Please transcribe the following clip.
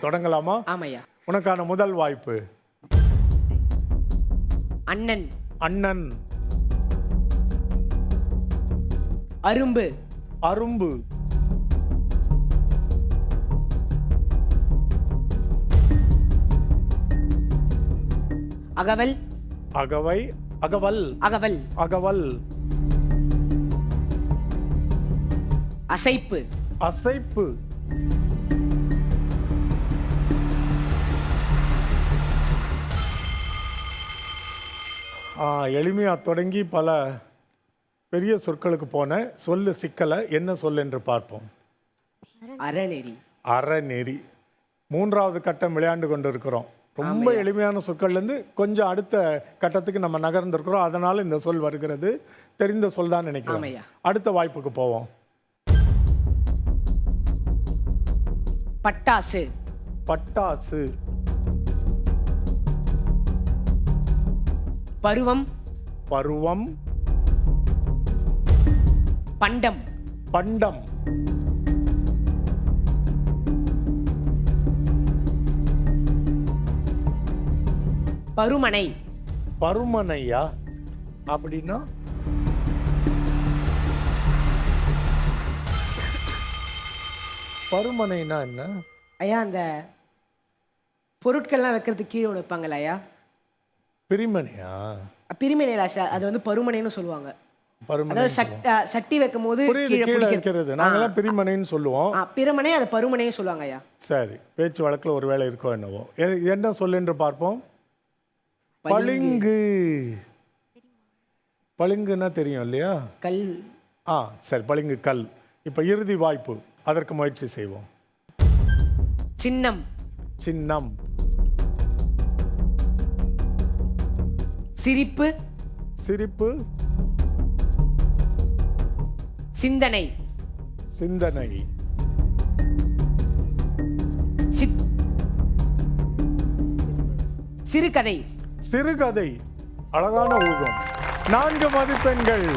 தொடங்கலாமா? ஆமையா உனக்கான முதல் வாய்ப்பு. அண்ணன். அண்ணன். அரும்பு. அரும்பு. அகவல். அகவை அகவல். அகவல். அகவல். அசைப்பு. அசைப்பு. ஆ, எளிமையா தொடங்கி பல பெரிய சொற்களுக்கு போன சொல்லு சிக்கலை என்ன சொல் என்று பார்ப்போம். அறநெறி. அறநெறி. மூன்றாவது கட்டம் விளையாண்டு கொண்டு இருக்கிறோம் ரொம்ப எளிமையான சொற்கள்லேருந்து கொஞ்சம் அடுத்த கட்டத்துக்கு நம்ம நகர்ந்திருக்கிறோம். அதனால இந்த சொல் வருகிறது. தெரிந்த சொல் தான் நினைக்கிறேன் ஆமையா. அடுத்த வாய்ப்புக்கு போவோம். பட்டாசு. பட்டாசு. பருவம். பருவம். பண்டம். பண்டம். பருமனை. பருமனையா? அப்படின்னா? பருமனைனா என்ன? ஐயா அந்த பொருட்கள்லாம் வைக்கிறதுக்கு கீழே ஒன்று வைப்பாங்கல்ல ஐயா? பிரிமனையா பிரிமனை ராசா அது வந்து பருமனைன்னு சொல்லுவாங்க. அதாவது சட்டி வைக்கும் போது வைக்கிறது. நாங்கெல்லாம் பிரிமனைன்னு சொல்லுவோம். பிறமனை அது பருமனையும் சொல்லுவாங்க ஐயா. சரி பேச்சு வழக்கில் ஒரு வேலை இருக்கோ என்னவோ. என்ன சொல் என்று பார்ப்போம். பளிங்கு. பளிங்குன்னா தெரியும் இல்லையா? கல். ஆ சரி பளிங்கு கல். இப்போ இறுதி வாய்ப்பு. அதற்கு முயற்சி செய்வோம். சின்னம். சின்னம். சிரிப்பு. சிரிப்பு. சிந்தனை. சிந்தனை. சித் சிறுகதை. சிறுகதை. அழகான ஊகம். நான்கு மதிப்பெண்கள்.